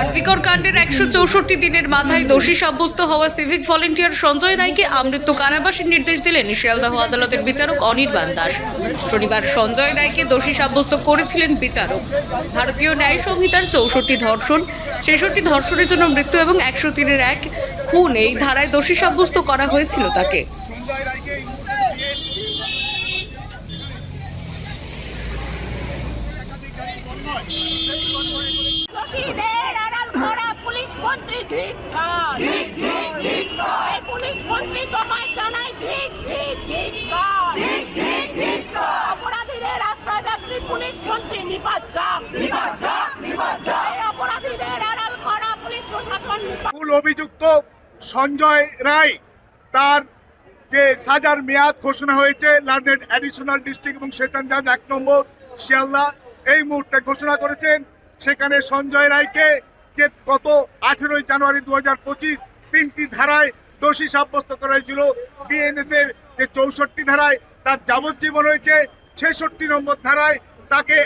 আরজিকর কাণ্ডের একশো চৌষট্টি দিনের মাথায় দোষী সাব্যস্ত হওয়া সিভিক ভলেন্টিয়ার সঞ্জয় রায়কে আমৃত্যু কারাবাসের নির্দেশ দিলেন শিয়ালদাহ আদালতের বিচারক অনির্বাণ দাস। শনিবার সঞ্জয় রায়কে দোষী সাব্যস্ত করেছিলেন বিচারক। ভারতীয় ন্যায় সংহিতার চৌষট্টি ধর্ষণ, ছেষট্টি ধর্ষণের জন্য মৃত্যু এবং একশো তিনের এক খুন, এই ধারায় দোষী সাব্যস্ত করা হয়েছিল তাকে দোষীদের আড়াল করা পুলিশ মন্ত্রী ধিক্কার এই পুলিশ মন্ত্রী তোমায় জানাই ঠিক ঠিক ধিক্কার অপরাধীদের আশ্রয়দাত্রী পুলিশ মন্ত্রী নিপাত যাক এই অপরাধীদের আড়াল করা পুলিশ প্রশাসন মূল অভিযুক্ত সঞ্জয় রায় তার যে সাজার মেয়াদ ঘোষণা হয়েছে লার্নেড অ্যাডিশনাল ডিস্ট্রিক্ট এবং সেশন জাজ এক নম্বর শিয়ালদা এই মুহূর্তে ঘোষণা করেছেন সেখানে সঞ্জয় রায়কে যে গত আঠেরোই জানুয়ারি দু তিনটি ধারায় দোষী সাব্যস্ত করা হয়েছিল। বিএনএস এর যে চৌষট্টি ধারায় তার যাবজ্জীবন হয়েছে, ছেষট্টি নম্বর ধারায় তাকে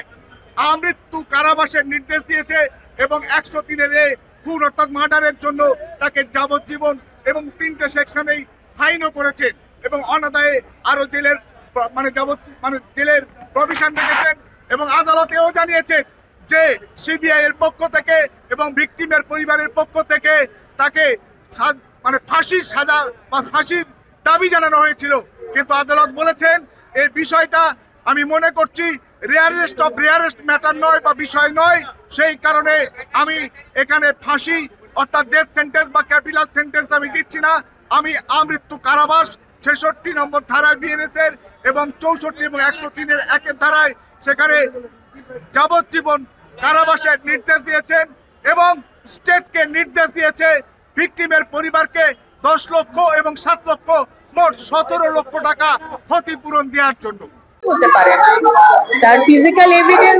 আমৃত্যু কারাবাসের নির্দেশ দিয়েছে এবং একশো তিনের এ খুন অর্থাৎ মার্ডারের জন্য তাকে যাবজ্জীবন এবং তিনটে সেকশনেই ফাইনও করেছেন এবং অনাদায়ে আরও জেলের মানে যাবজ্জী মানে জেলের প্রভিশন রেখেছেন এবং আদালতেও জানিয়েছেন যে সিবিআই এর পক্ষ থেকে এবং ভিকটিমের পরিবারের পক্ষ থেকে তাকে মানে ফাঁসির সাজা বা ফাঁসির দাবি জানানো হয়েছিল। কিন্তু আদালত বলেছেন, এই বিষয়টা আমি মনে করছি রেয়ারেস্ট অফ রেয়ারেস্ট ম্যাটার নয় বা বিষয় নয়। সেই কারণে আমি এখানে ফাঁসি অর্থাৎ ডেথ সেন্টেন্স বা ক্যাপিটাল সেন্টেন্স আমি দিচ্ছি না। আমি আমৃত্যু কারাবাস ছেষট্টি নম্বর ধারায় বিএনএস এর এবং চৌষট্টি এবং একশো তিনের একের ধারায় সেখানে যাবজ্জীবন কারাবাসের নির্দেশ দিয়েছেন এবং স্টেটকে নির্দেশ দিয়েছে ভিকটিমের পরিবারকে দশ লক্ষ এবং সাত লক্ষ মোট সতেরো লক্ষ টাকা ক্ষতিপূরণ দেওয়ার জন্য। তার ফিজিক্যাল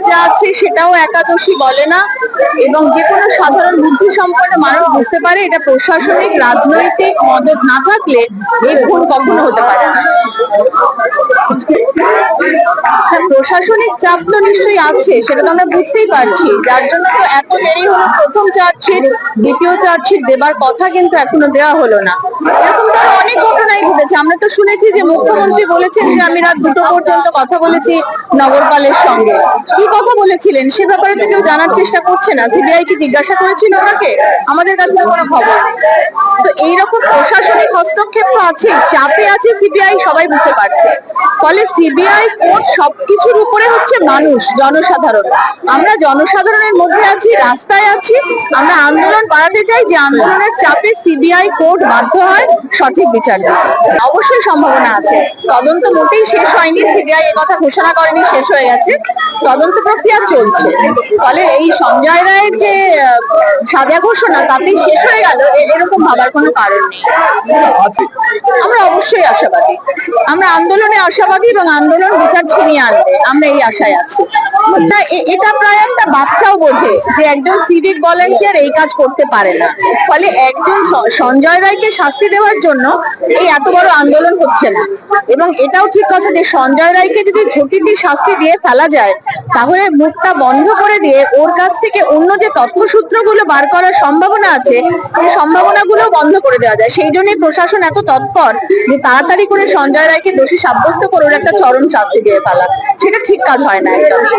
যা আছে সেটাও একাদশী বলে না এবং সাধারণ বুদ্ধি মানুষ পারে এটা প্রশাসনিক, রাজনৈতিক মদত না থাকলে এই খুন কখনো হতে পারে না। প্রশাসনিক চাপ তো নিশ্চয়ই আছে, সেটা তো আমরা বুঝতেই পারছি। যার জন্য তো এত দেরি হলো, প্রথম চার্জশিট, দ্বিতীয় চার্জশিট দেবার কথা কিন্তু এখনও দেওয়া হলো না। এরকম তো অনেক ঘটনাই ঘটেছে। আমরা তো শুনেছি যে মুখ্যমন্ত্রী বলেছেন যে আমি রাত দুটো পর্যন্ত কথা বলেছি নগরপালের সঙ্গে। কি কথা বলেছিলেন? সে ব্যাপারে তো কেউ জানার চেষ্টা করছে না। সিবিআই কি জিজ্ঞাসা করেছিল ওনাকে? আমাদের কাছে তো কোনো খবর এইরকম প্রশাসনিক হস্তক্ষেপ তো আছে চাপে আছে সিবিআই সবাই বুঝতে পারছে। ফলে সিবিআই কোর্ট সবকিছুর উপরে হচ্ছে মানুষ, জনসাধারণ। আমরা জনসাধারণের মধ্যে আছি, রাস্তায় আছি, আমরা আন্দোলন বাড়াতে চাই যে আন্দোলনের চাপে সিবিআই কোর্ট বাধ্য হয় সঠিক বিচার অবশ্যই সম্ভাবনা আছে। তদন্ত মোটেই শেষ হয়নি সিবিআই কথা ঘোষণা করেনি, শেষ হয়ে গেছে। তদন্ত প্রক্রিয়া চলছে। ফলে এই সঞ্জয় রায়ের যে সাজা ঘোষণা, তাতেই শেষ হয়ে গেল এরকম ভাবার কোনো কারণ নেই। আমরা অবশ্যই আশাবাদী। আমরা আন্দোলনে আশাবাদী এবং আন্দোলন বিচার ছিনিয়ে আনবে। আমরা এই আশায় আছি। এটা প্রায় একটা বাচ্চাও বোঝে যে একজন সিভিক ভলেন্টিয়ার এই কাজ করতে পারে না। ফলে একজন সঞ্জয় রায়কে শাস্তি দেওয়ার জন্য এই এত বড় আন্দোলন হচ্ছে না। এবং এটাও ঠিক কথা যে সঞ্জয় রায়কে যদি শাস্তি দিয়ে ফেলা যায়, তাহলে মুখটা বন্ধ করে দিয়ে ওর কাছ থেকে অন্য যে তথ্যসূত্রগুলো বার করার সম্ভাবনা আছে, সেই সম্ভাবনাগুলো বন্ধ করে দেওয়া যায়। সেই জন্যই প্রশাসন এত তৎপর যে তাড়াতাড়ি করে সঞ্জয় রায়কে দোষী সাব্যস্ত করে ওর একটা চরম শাস্তি দিয়ে ফেলা। সেটা ঠিক কাজ হয় না একদমই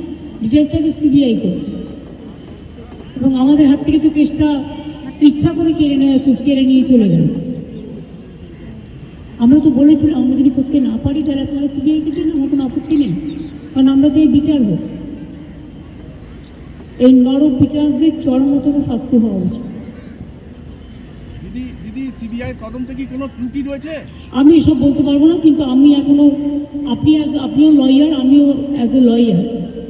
ডিটেলসটা তো সিবিআই করছে। এবং আমাদের হাত থেকে তো কেসটা ইচ্ছা করে কেড়ে নেওয়া কেড়ে নিয়ে চলে গেল। আমরা তো বলেছিলাম আমরা যদি করতে না পারি তাহলে আপনারা সিবিআইকে দিন আমার কোনো আপত্তি নেই। কারণ আমরা চাই বিচার হোক এই নরক বিচারদের চরমতম শাস্তি হওয়া উচিত। আমি এসব বলতে পারব না কিন্তু আমি এখনও আপনি অ্যাজ আপনিও লয়ার আমিও অ্যাজ এ লয়ার